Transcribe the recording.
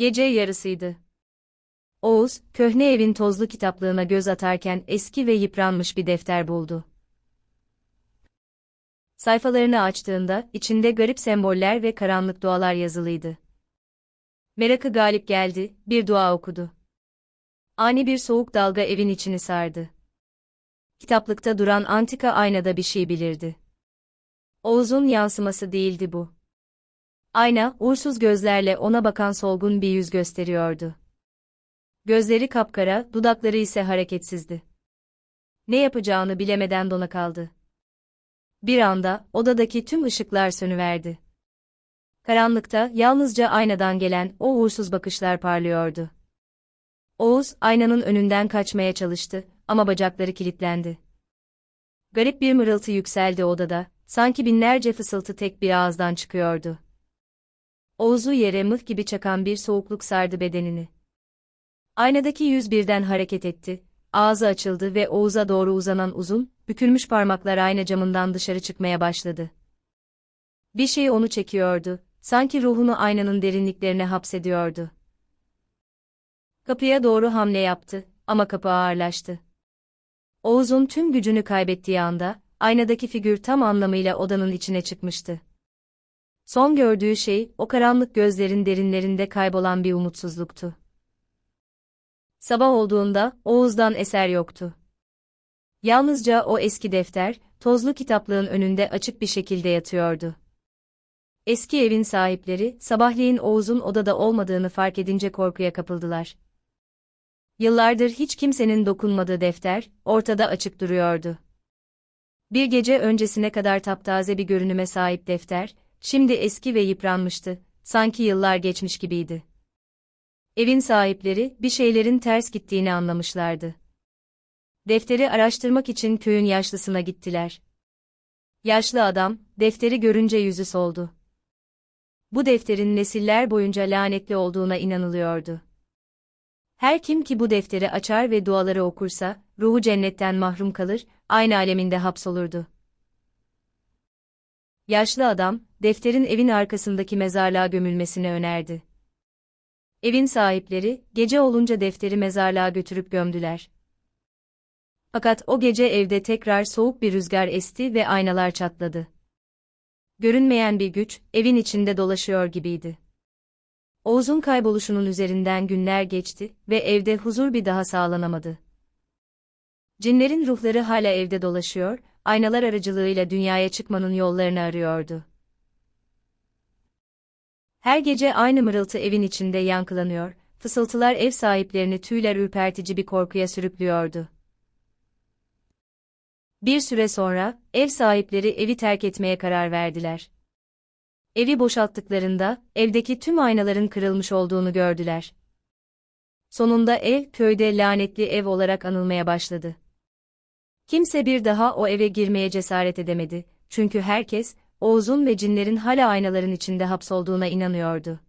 Gece yarısıydı. Oğuz, köhne evin tozlu kitaplığına göz atarken eski ve yıpranmış bir defter buldu. Sayfalarını açtığında içinde garip semboller ve karanlık dualar yazılıydı. Merakı galip geldi, bir dua okudu. Ani bir soğuk dalga evin içini sardı. Kitaplıkta duran antika aynada bir şey bilirdi. Oğuz'un yansıması değildi bu. Ayna, uğursuz gözlerle ona bakan solgun bir yüz gösteriyordu. Gözleri kapkara, dudakları ise hareketsizdi. Ne yapacağını bilemeden dona kaldı. Bir anda, odadaki tüm ışıklar sönüverdi. Karanlıkta, yalnızca aynadan gelen o uğursuz bakışlar parlıyordu. Oğuz, aynanın önünden kaçmaya çalıştı, ama bacakları kilitlendi. Garip bir mırıltı yükseldi odada, sanki binlerce fısıltı tek bir ağızdan çıkıyordu. Oğuz'u yere mıh gibi çakan bir soğukluk sardı bedenini. Aynadaki yüz birden hareket etti, ağzı açıldı ve Oğuz'a doğru uzanan uzun, bükülmüş parmaklar ayna camından dışarı çıkmaya başladı. Bir şey onu çekiyordu, sanki ruhunu aynanın derinliklerine hapsediyordu. Kapıya doğru hamle yaptı ama kapı ağırlaştı. Oğuz'un tüm gücünü kaybettiği anda, aynadaki figür tam anlamıyla odanın içine çıkmıştı. Son gördüğü şey, o karanlık gözlerin derinlerinde kaybolan bir umutsuzluktu. Sabah olduğunda, Oğuz'dan eser yoktu. Yalnızca o eski defter, tozlu kitaplığın önünde açık bir şekilde yatıyordu. Eski evin sahipleri, sabahleyin Oğuz'un odada olmadığını fark edince korkuya kapıldılar. Yıllardır hiç kimsenin dokunmadığı defter, ortada açık duruyordu. Bir gece öncesine kadar taptaze bir görünüme sahip defter, şimdi eski ve yıpranmıştı, sanki yıllar geçmiş gibiydi. Evin sahipleri, bir şeylerin ters gittiğini anlamışlardı. Defteri araştırmak için köyün yaşlısına gittiler. Yaşlı adam, defteri görünce yüzü soldu. Bu defterin nesiller boyunca lanetli olduğuna inanılıyordu. Her kim ki bu defteri açar ve duaları okursa, ruhu cennetten mahrum kalır, aynı aleminde hapsolurdu. Yaşlı adam, defterin evin arkasındaki mezarlığa gömülmesini önerdi. Evin sahipleri, gece olunca defteri mezarlığa götürüp gömdüler. Fakat o gece evde tekrar soğuk bir rüzgar esti ve aynalar çatladı. Görünmeyen bir güç, evin içinde dolaşıyor gibiydi. Oğuz'un kayboluşunun üzerinden günler geçti ve evde huzur bir daha sağlanamadı. Cinlerin ruhları hala evde dolaşıyor, aynalar aracılığıyla dünyaya çıkmanın yollarını arıyordu. Her gece aynı mırıltı evin içinde yankılanıyor, fısıltılar ev sahiplerini tüyler ürpertici bir korkuya sürüklüyordu. Bir süre sonra, ev sahipleri evi terk etmeye karar verdiler. Evi boşalttıklarında, evdeki tüm aynaların kırılmış olduğunu gördüler. Sonunda ev, köyde lanetli ev olarak anılmaya başladı. Kimse bir daha o eve girmeye cesaret edemedi, çünkü herkes, Oğuz'un ve cinlerin hala aynaların içinde hapsolduğuna inanıyordu.